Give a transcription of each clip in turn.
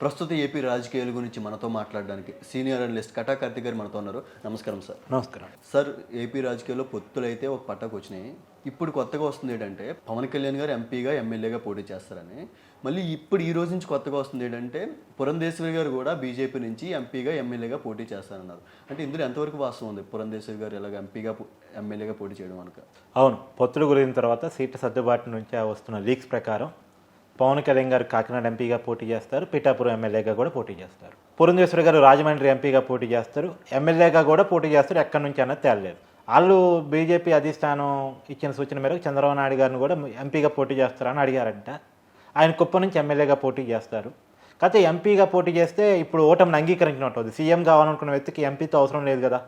ప్రస్తుత ఏపీ రాజకీయాల గురించి మనతో మాట్లాడడానికి సీనియర్ అనలిస్ట్ కటా కార్తిక్ గారు మనతో ఉన్నారు. నమస్కారం సార్. నమస్కారం. సార్ ఏపీ రాజకీయాల్లో పొత్తులు అయితే ఒక పట్టకు వచ్చినాయి. ఇప్పుడు కొత్తగా వస్తుంది ఏంటంటే పవన్ కళ్యాణ్ గారు ఎంపీగా ఎమ్మెల్యేగా పోటీ చేస్తారని. మళ్ళీ ఇప్పుడు ఈ రోజు నుంచి కొత్తగా వస్తుంది ఏంటంటే పురంధేశ్వరి గారు కూడా బీజేపీ నుంచి ఎంపీగా ఎమ్మెల్యేగా పోటీ చేస్తారన్నారు. అంటే ఇందులో ఎంతవరకు వాస్తవం ఉంది? పురంధేశ్వరి గారు ఇలాగ ఎంపీగా ఎమ్మెల్యేగా పోటీ చేయడం అనక అవును. పొత్తులు గురిన తర్వాత సీట్ల సర్దుబాటు నుంచి వస్తున్న లీక్స్ ప్రకారం పవన్ కళ్యాణ్ గారు కాకినాడ ఎంపీగా పోటీ చేస్తారు పిఠాపురం ఎమ్మెల్యేగా కూడా పోటీ చేస్తారు. పురంధేశ్వరి గారు రాజమండ్రి ఎంపీగా పోటీ చేస్తారు ఎమ్మెల్యేగా కూడా పోటీ చేస్తారు ఎక్కడి నుంచి అన్నది తేలలేదు. వాళ్ళు బీజేపీ అధిష్టానం ఇచ్చిన సూచన మేరకు చంద్రబాబు నాయుడు గారిని కూడా ఎంపీగా పోటీ చేస్తారని అడిగారంట. ఆయన కుప్పం నుంచి ఎమ్మెల్యేగా పోటీ చేస్తారు. కాకపోతే ఎంపీగా పోటీ చేస్తే ఇప్పుడు ఓటమిని అంగీకరించినట్టు అవుతుంది సీఎం కావాలనుకున్న వ్యక్తికి ఎంపీతో అవసరం లేదు కదా.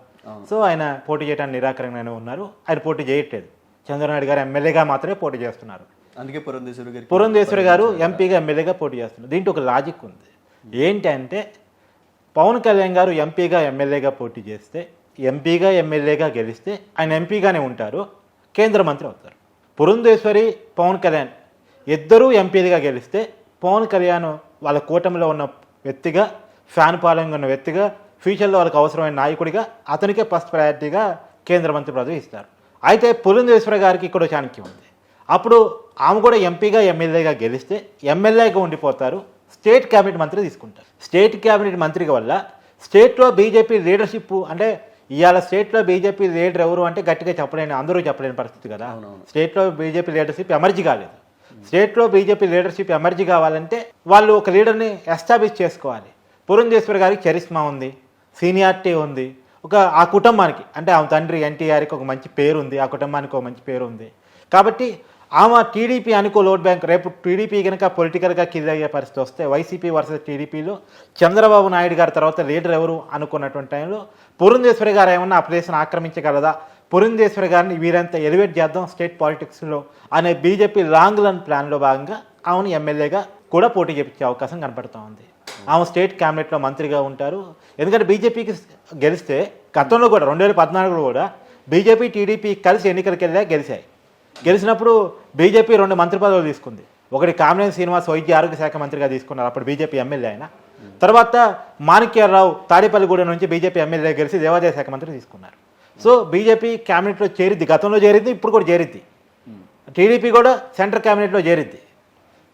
సో ఆయన పోటీ చేయడానికి నిరాకరణగానే ఉన్నారు. ఆయన పోటీ చేయట్లేదు. చంద్రనాయుడు గారు ఎమ్మెల్యేగా మాత్రమే పోటీ చేస్తున్నారు. అందుకే పురంధేశ్వరి గారికి పురంధేశ్వరి గారు ఎంపీగా ఎమ్మెల్యేగా పోటీ చేస్తున్నారు. దీంట్లో ఒక లాజిక్ ఉంది. ఏంటంటే పవన్ కళ్యాణ్ గారు ఎంపీగా ఎమ్మెల్యేగా పోటీ చేస్తే ఎంపీగా ఎమ్మెల్యేగా గెలిస్తే ఆయన ఎంపీగానే ఉంటారు. కేంద్ర మంత్రి అవుతారు. పురంధేశ్వరి పవన్ కళ్యాణ్ ఇద్దరూ ఎంపీలుగా గెలిస్తే పవన్ కళ్యాణ్ వాళ్ళ కూటమిలో ఉన్న వ్యక్తిగా ఫ్యాన్ పాలన ఉన్న వ్యక్తిగా ఫ్యూచర్లో వాళ్ళకి అవసరమైన నాయకుడిగా అతనికే ఫస్ట్ ప్రయారిటీగా కేంద్ర మంత్రి పదవి ఇస్తారు. అయితే పురంధేశ్వరి గారికి ఇక్కడ చాణక్యం ఉంది. అప్పుడు ఆమె కూడా ఎంపీగా ఎమ్మెల్యేగా గెలిస్తే ఎమ్మెల్యేగా ఉండిపోతారు. స్టేట్ క్యాబినెట్ మంత్రి తీసుకుంటారు. స్టేట్ క్యాబినెట్ మంత్రి వల్ల స్టేట్లో బీజేపీ లీడర్షిప్ అంటే ఇవాళ స్టేట్లో బీజేపీ లీడర్ ఎవరు అంటే గట్టిగా చెప్పలేని అందరూ చెప్పలేని పరిస్థితి కదా. స్టేట్లో బీజేపీ లీడర్షిప్ ఎమర్జీ కాలేదు. స్టేట్లో బీజేపీ లీడర్షిప్ ఎమర్జీ కావాలంటే వాళ్ళు ఒక లీడర్ని ఎస్టాబ్లిష్ చేసుకోవాలి. పురంధేశ్వరి గారికి చరిస్మా ఉంది సీనియారిటీ ఉంది. ఒక ఆ కుటుంబానికి అంటే ఆమె తండ్రి ఎన్టీఆర్కి ఒక మంచి పేరు ఉంది ఆ కుటుంబానికి ఒక మంచి పేరు ఉంది కాబట్టి ఆమె టీడీపీ అనుకో లోడ్ బ్యాంక్ రేపు టీడీపీ కనుక పొలిటికల్గా కిల్ అయ్యే పరిస్థితి వస్తే వైసీపీ వర్సెస్ టీడీపీలో చంద్రబాబు నాయుడు గారి తర్వాత లీడర్ ఎవరు అనుకున్నటువంటి టైంలో పురంధేశ్వరి గారు ఏమన్నా ఆ ప్లేస్ని ఆక్రమించగలదా? పురంధేశ్వరి గారిని వీరంతా ఎలివేట్ చేద్దాం స్టేట్ పాలిటిక్స్లో అనే బీజేపీ లాంగ్ రన్ ప్లాన్లో భాగంగా ఆమెను ఎమ్మెల్యేగా కూడా పోటీ చేపించే అవకాశం కనపడుతూ ఉంది. ఆమె స్టేట్ క్యాబినెట్లో మంత్రిగా ఉంటారు. ఎందుకంటే బీజేపీకి గెలిస్తే గతంలో కూడా రెండు వేల పద్నాలుగులో కూడా బీజేపీ టీడీపీ కలిసి ఎన్నికలకు వెళ్ళా గెలిచాయి. గెలిచినప్పుడు బీజేపీ రెండు మంత్రి పదవులు తీసుకుంది. ఒకటి కామినేని శ్రీనివాస్ వైద్య ఆరోగ్య శాఖ మంత్రిగా తీసుకున్నారు. అప్పుడు బీజేపీ ఎమ్మెల్యే ఆయన. తర్వాత మాణిక్యరావు తాడేపల్లిగూడెం నుంచి బీజేపీ ఎమ్మెల్యే గెలిచి దేవాదాయ శాఖ మంత్రి తీసుకున్నారు. సో బీజేపీ క్యాబినెట్లో చేరిద్ది. గతంలో చేరిద్ది ఇప్పుడు కూడా చేరిద్ది. టీడీపీ కూడా సెంట్రల్ క్యాబినెట్లో చేరిద్ది.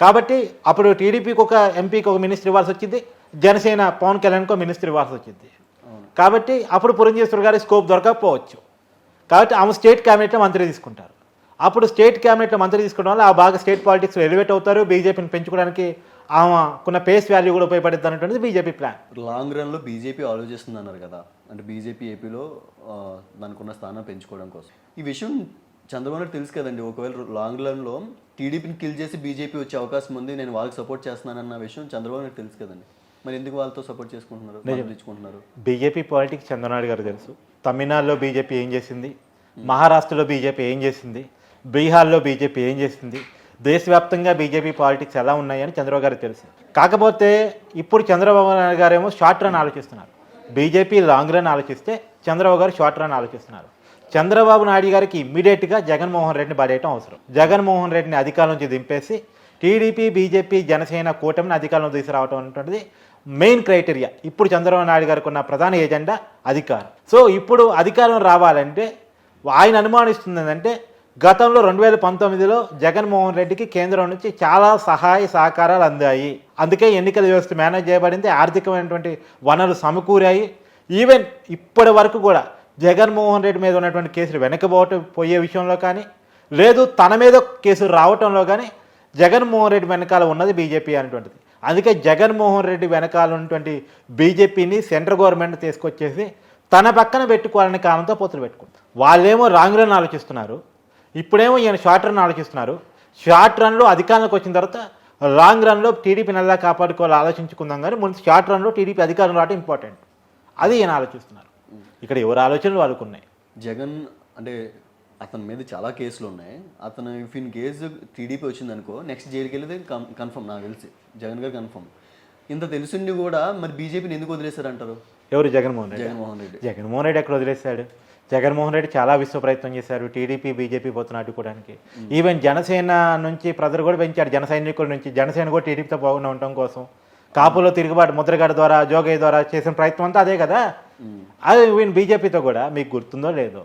కాబట్టి అప్పుడు టీడీపీకి ఒక ఎంపీకి ఒక మినిస్టర్ ఇవ్వాల్సి వచ్చింది. జనసేన పవన్ కళ్యాణ్కి ఒక మినిస్టర్ ఇవ్వాల్సి వచ్చింది. కాబట్టి అప్పుడు పురంధేశ్వర్ గారి స్కోప్ దొరకకపోవచ్చు. కాబట్టి ఆమె స్టేట్ క్యాబినెట్లో మంత్రి తీసుకుంటారు. అప్పుడు స్టేట్ క్యాబినెట్లో మంత్రి తీసుకోవడం వల్ల ఆ బాగా స్టేట్ పాలిటిక్స్లో ఎలివేట్ అవుతారు బీజేపీని పెంచుకోవడానికి ఆమెకున్న పేస్ వాల్యూ కూడా ఉపయోగపడుతుంది అన్నటువంటిది బీజేపీ ప్లాన్. లాంగ్ రన్లో బీజేపీ ఆలోచిస్తుంది అన్నారు కదా అంటే బీజేపీ ఏపీలో దానికి స్థానం పెంచుకోవడం కోసం. ఈ విషయం చంద్రబాబు నాయుడు తెలుసు కదండి ఒకవేళ లాంగ్ రన్లో టీడీపీని కిల్ చేసి బీజేపీ వచ్చే అవకాశం ఉంది నేను వాళ్ళకి సపోర్ట్ చేస్తున్నానన్న విషయం చంద్రబాబు నాయుడు తెలుసు కదండి. మరి ఎందుకు వాళ్ళతో సపోర్ట్ చేసుకుంటున్నారు బీజేపీ పాలిటిక్స్ చంద్రనాయుడు గారు తెలుసు. తమిళనాడులో బీజేపీ ఏం చేసింది? మహారాష్ట్రలో బీజేపీ ఏం చేసింది? బీహార్లో బీజేపీ ఏం చేసింది? దేశవ్యాప్తంగా బీజేపీ పాలిటిక్స్ ఎలా ఉన్నాయని చంద్రబాబు గారికి తెలుసు. కాకపోతే ఇప్పుడు చంద్రబాబు నాయుడు గారేమో షార్ట్ రన్ ఆలోచిస్తున్నారు. బీజేపీ లాంగ్ రన్ ఆలోచిస్తే చంద్రబాబు గారు షార్ట్ రన్ ఆలోచిస్తున్నారు. చంద్రబాబు నాయుడు గారికి ఇమ్మీడియట్గా జగన్మోహన్ రెడ్డిని పడేయటం అవసరం. జగన్మోహన్ రెడ్డిని అధికారం నుంచి దింపేసి టీడీపీ బీజేపీ జనసేన కూటమిని అధికారంలో తీసుకురావడం అనేటువంటిది మెయిన్ క్రైటీరియా. ఇప్పుడు చంద్రబాబు నాయుడు గారికి ఉన్న ప్రధాన ఏజెండా అధికారం. సో ఇప్పుడు అధికారం రావాలంటే ఆయన అనుమానిస్తుంది ఏంటంటే గతంలో రెండు వేల పంతొమ్మిదిలో జగన్మోహన్ రెడ్డికి కేంద్రం నుంచి చాలా సహాయ సహకారాలు అందాయి. అందుకే ఎన్నికల వ్యవస్థ మేనేజ్ చేయబడింది. ఆర్థికమైనటువంటి వనరులు సమకూరాయి. ఈవెన్ ఇప్పటి వరకు కూడా జగన్మోహన్ రెడ్డి మీద ఉన్నటువంటి కేసులు వెనకబోట పోయే విషయంలో కానీ లేదు తన మీద కేసులు రావటంలో కానీ జగన్మోహన్ రెడ్డి వెనకాల ఉన్నది బీజేపీ అనేటువంటిది. అందుకే జగన్మోహన్ రెడ్డి వెనకాల ఉన్నటువంటి బీజేపీని సెంట్రల్ గవర్నమెంట్ తీసుకొచ్చేసి తన పక్కన పెట్టుకోవాలనే కారణంతో పొత్తులు పెట్టుకుంటారు వాళ్ళేమో రాంగ్లను ఆలోచిస్తున్నారు. ఇప్పుడేమో ఈయన షార్ట్ రన్ ఆలోచిస్తున్నారు. షార్ట్ రన్లో అధికారంలోకి వచ్చిన తర్వాత లాంగ్ రన్లో టీడీపీని ఎలా కాపాడుకోవాలో ఆలోచించుకుందాం కానీ ముందు షార్ట్ రన్లో టీడీపీ అధికారం రావడం ఇంపార్టెంట్ అది ఈయన ఆలోచిస్తున్నారు. ఇక్కడ ఎవరు ఆలోచనలు వాళ్ళకు ఉన్నాయి? జగన్ అంటే అతని మీద చాలా కేసులు ఉన్నాయి. అతను ఇఫ్ ఇన్ కేసు టీడీపీ వచ్చింది అనుకో నెక్స్ట్ జైలుకి వెళ్ళేది కన్ఫర్మ్ నాకు తెలిసి. జగన్ గారు కన్ఫర్మ్ ఇంత తెలిసిండి కూడా మరి బీజేపీని ఎందుకు వదిలేశారంటారు? ఎవరు? జగన్మోహన్ రెడ్డి. జగన్మోహన్ రెడ్డి. జగన్మోహన్ రెడ్డి ఎక్కడ వదిలేశాడు? జగన్మోహన్ రెడ్డి చాలా విశ్వ ప్రయత్నం చేశారు టీడీపీ బీజేపీ పొత్తును అడ్డుకోవడానికి ఈవెన్ జనసేన నుంచి ప్రజలు కూడా పెంచారు జన సైనికుల నుంచి. జనసేన కూడా టీడీపీతో బాగుండా ఉండటం కోసం. కాపులో తిరుగుబాటు ముద్రగడ ద్వారా జోగయ్య ద్వారా చేసిన ప్రయత్నం అంతా అదే కదా? అది ఈవెన్ బీజేపీతో కూడా మీకు గుర్తుందో లేదో.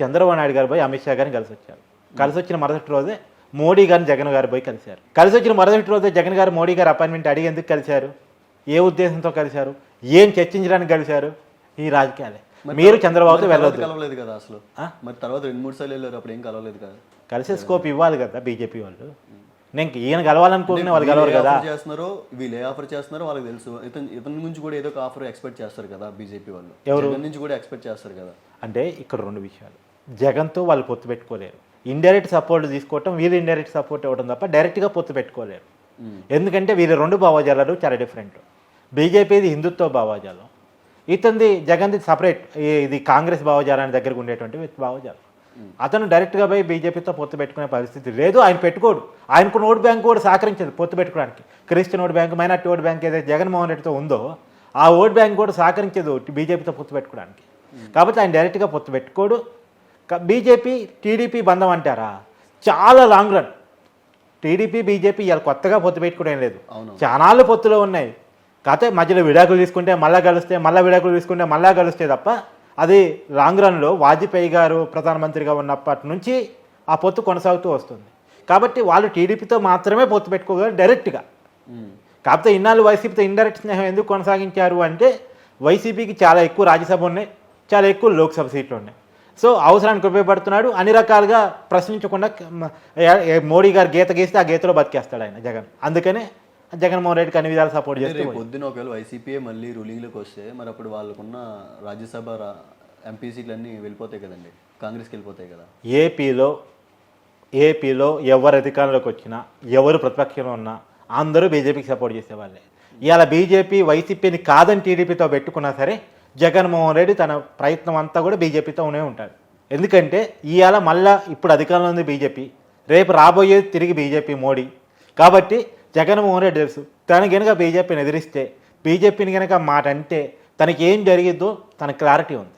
చంద్రబాబు నాయుడు గారు పోయి అమిత్ షా గారిని కలిసి వచ్చారు కలిసి వచ్చిన మరుసటి రోజే మోడీ గారిని జగన్ గారు పోయి కలిశారు. కలిసి వచ్చిన మరుసటి రోజే జగన్ గారు మోడీ గారు అపాయింట్మెంట్ అడిగి ఎందుకు కలిశారు? ఏ ఉద్దేశంతో కలిశారు? ఏం చర్చించడానికి కలిశారు? ఈ రాజకీయాలే. మీరు చంద్రబాబుతో తర్వాత వెళ్ళొద్దు. కలవలేదు కదా అసలు? మరి తర్వాత రెండు మూడు సార్లు వెళ్ళారు అప్పుడు ఏం కలవలేదు కదా? కలిసే స్కోప్ ఇవ్వాలి కదా బీజేపీ వాళ్ళు. నేను ఈయన కలవాలనుకుంటున్నా వాళ్ళు కలవరు కదా. చేస్తున్నారో వీళ్ళు ఏ ఆఫర్ చేస్తున్నారో వాళ్ళకి తెలుసు. ఇతను ఇతని నుంచి కూడా ఏదో ఒక ఆఫర్ ఎక్స్పెక్ట్ చేస్తారు కదా బీజేపీ వాళ్ళు. ఎవరు? నుంచి కూడా ఎక్స్పెక్ట్ చేస్తారు కదా. అంటే ఇక్కడ రెండు విషయాలు. జగన్తో వాళ్ళు పొత్తు పెట్టుకోలేరు. ఇండైరెక్ట్ సపోర్ట్ తీసుకోవటం వీళ్ళు ఇండైరెక్ట్ సపోర్ట్ ఇవ్వడం తప్ప డైరెక్ట్గా పొత్తు పెట్టుకోలేరు. ఎందుకంటే వీళ్ళ రెండు భావజాలాలు చాలా డిఫరెంట్ బీజేపీది హిందుత్వ భావజాలం. ఇతనిది జగన్ది సపరేట్. ఇది కాంగ్రెస్ భావజాలానికి దగ్గరకు ఉండేటువంటి భావజాలం. అతను డైరెక్ట్గా పోయి బీజేపీతో పొత్తు పెట్టుకునే పరిస్థితి లేదు ఆయన పెట్టుకోడు. ఆయనకు ఓట్ బ్యాంక్ కూడా సహకరించదు పొత్తు పెట్టుకోవడానికి Christian vote bank minority vote bank ఏదైతే జగన్మోహన్ రెడ్డితో ఉందో ఆ ఓట్ బ్యాంక్ కూడా సహకరించదు బీజేపీతో పొత్తు పెట్టుకోవడానికి కాబట్టి ఆయన డైరెక్ట్గా పొత్తు పెట్టుకోడు. బీజేపీ టీడీపీ బంధం అంటారా? చాలా లాంగ్ రన్. టీడీపీ బీజేపీ ఇవాళ కొత్తగా పొత్తు పెట్టుకోవడం లేదు. చానాళ్ళు పొత్తులో ఉన్నాయి. కాకపోతే మధ్యలో విడాకులు తీసుకుంటే మళ్ళా కలిస్తే మళ్ళా విడాకులు తీసుకుంటే మళ్ళా కలిస్తే తప్ప అది లాంగ్ రన్లో వాజ్పేయి గారు ప్రధానమంత్రిగా ఉన్నప్పటి నుంచి ఆ పొత్తు కొనసాగుతూ వస్తుంది. కాబట్టి వాళ్ళు టీడీపీతో మాత్రమే పొత్తు పెట్టుకోగలరు డైరెక్ట్గా. కాకపోతే ఇన్నాళ్ళు వైసీపీతో ఇండైరెక్ట్ స్నేహం ఎందుకు కొనసాగించారు అంటే వైసీపీకి చాలా ఎక్కువ రాజ్యసభ ఉన్నాయి చాలా ఎక్కువ లోక్సభ సీట్లు ఉన్నాయి. సో అవసరానికి ఉపయోగపడుతున్నాడు. అన్ని రకాలుగా ప్రశ్నించకుండా మోడీ గారు గీత గీస్తే ఆ గీతలో బతికేస్తాడు ఆయన జగన్. అందుకనే జగన్మోహన్ రెడ్డికి అన్ని విధాలు సపోర్ట్ అంటే చేస్తూ రేపు పోయాడు. పొద్దున ఒకవేళ వైసీపీఏ మళ్ళీ రూలింగ్లోకి వస్తే మరి అప్పుడు వాళ్ళకున్న రాజ్యసభ ఎంపీ సీట్లు అన్నీ వెళ్ళిపోతాయి కదండి. కాంగ్రెస్కి వెళ్ళిపోతాయి కదా. ఏపీలో ఏపీలో ఎవరు అధికారంలోకి వచ్చినా ఎవరు ప్రతిపక్షంలో ఉన్నా అందరూ బీజేపీకి సపోర్ట్ చేసేవాళ్ళే. ఇవాళ బీజేపీ వైసీపీని కాదని టీడీపీతో పెట్టుకున్నా సరే జగన్మోహన్ రెడ్డి తన ప్రయత్నం అంతా కూడా బీజేపీతోనే ఉంటాడు. ఎందుకంటే ఇవాళ మళ్ళా ఇప్పుడు అధికారంలో ఉంది బీజేపీ. రేపు రాబోయేది తిరిగి బీజేపీ మోడీ. కాబట్టి జగన్మోహన్ రెడ్డి తెలుసు. తను కనుక బీజేపీని ఎదిరిస్తే బీజేపీని కనుక మాట అంటే తనకి ఏం జరిగిద్దో తన క్లారిటీ ఉంది.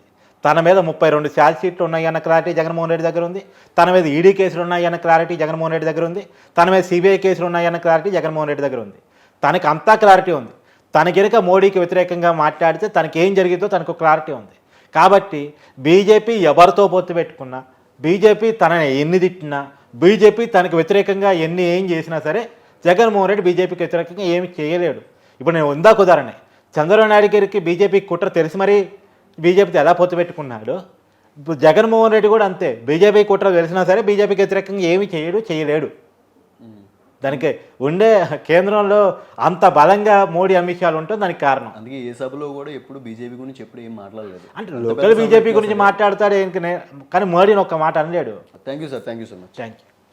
తన మీద ముప్పై రెండు ఛార్జ్ షీట్లు ఉన్నాయి అన్న క్లారిటీ జగన్మోహన్ రెడ్డి దగ్గర ఉంది. తన మీద ఈడీ కేసులు ఉన్నాయి అన్న క్లారిటీ జగన్మోహన్ రెడ్డి దగ్గర ఉంది. తన మీద సిబిఐ కేసులు ఉన్నాయి అన్న క్లారిటీ జగన్మోహన్ రెడ్డి దగ్గర ఉంది. తనకి అంతా క్లారిటీ ఉంది. తన కనుక మోడీకి వ్యతిరేకంగా మాట్లాడితే తనకి ఏం జరిగిద్దో తనకు క్లారిటీ ఉంది. కాబట్టి బీజేపీ ఎవరితో పొత్తు పెట్టుకున్నా బీజేపీ తనని ఎన్ని తిట్టినా బీజేపీ తనకు వ్యతిరేకంగా ఎన్ని ఏం చేసినా సరే జగన్మోహన్ రెడ్డి బీజేపీకి వ్యతిరేకంగా ఏమి చేయలేడు. ఇప్పుడు నేను ఉందాక ఉదాహరణ చంద్రబాబు నాయుడు గారికి బీజేపీ కుట్ర తెలిసి మరీ? బీజేపీతో ఎలా పొత్తు పెట్టుకున్నాడు? ఇప్పుడు జగన్మోహన్ రెడ్డి కూడా అంతే. బీజేపీ కుట్ర తెలిసినా సరే బీజేపీకి వ్యతిరేకంగా ఏమి చేయడు చేయలేడు. దానికి ఉండే కేంద్రంలో అంత బలంగా మోడీ అమిత్ షాలు ఉంటే దానికి కారణం. అందుకే ఏ సభలో కూడా ఎప్పుడు బీజేపీ గురించి ఎప్పుడు ఏం మాట్లాడలేదు. అంటే లోకల్ బీజేపీ గురించి మాట్లాడతాడు నే- కానీ మోడీని ఒక్క మాట అనలేడు. Thank you sir thank you so much. Thank you.